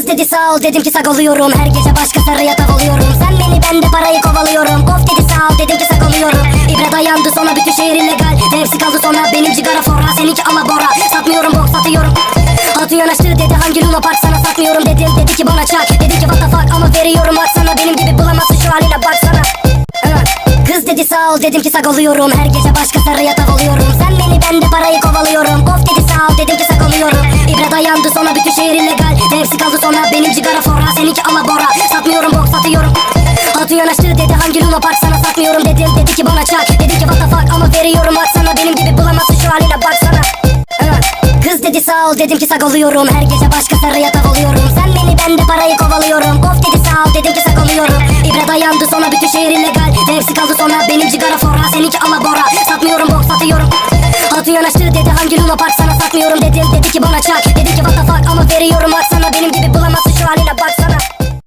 Kız dedi sağ ol dedim ki sak oluyorum Her gece başka sarıya oluyorum Sen beni ben de parayı kovalıyorum. Of dedi sağ ol dedim ki sak oluyorum İbre dayandı sonra bütün şehir illegal. Hepsi kaldı sonra benim cigara fora. Seninki alabora. Satmıyorum bok satıyorum Hatun yanaştı dedi hangi Luna Park? Sana satmıyorum dedim. Dedi ki bana çak. Dedi ki what the fuck? Ama veriyorum baksana. Benim gibi bulamazsın şu haline baksana. Kız dedi sağ ol dedim ki sak oluyorum Her gece başka sarıya oluyorum Sen beni dedim ki sak oluyorum İbre dayandı sonra bütün şehir illegal. Hepsi kaldı sonra benim cigara fora. Seninki alabora Satmıyorum bok satıyorum. Hatun yanaştı dedi hangi Luna Park? Sana satmıyorum dedim. Dedi ki bana çak. Dedi ki what the fuck? Ama veriyorum baksana. Benim gibi bulamazsın şu haline baksana. Kız dedi sağ ol. Dedim ki sak oluyorum Her gece başka sarıya tav oluyorum Sen beni ben de parayı kovalıyorum. Of dedi sağ ol. Dedim ki sak oluyorum İbre dayandı sonra bütün şehir illegal. Hepsi kaldı sonra benim cigara fora. Seninki alabora Hatun yanaştı dedi hangi Luna Park sana satmıyorum dedim Dedi ki bana çak. Dedi ki what the fuck? Ama veriyorum bak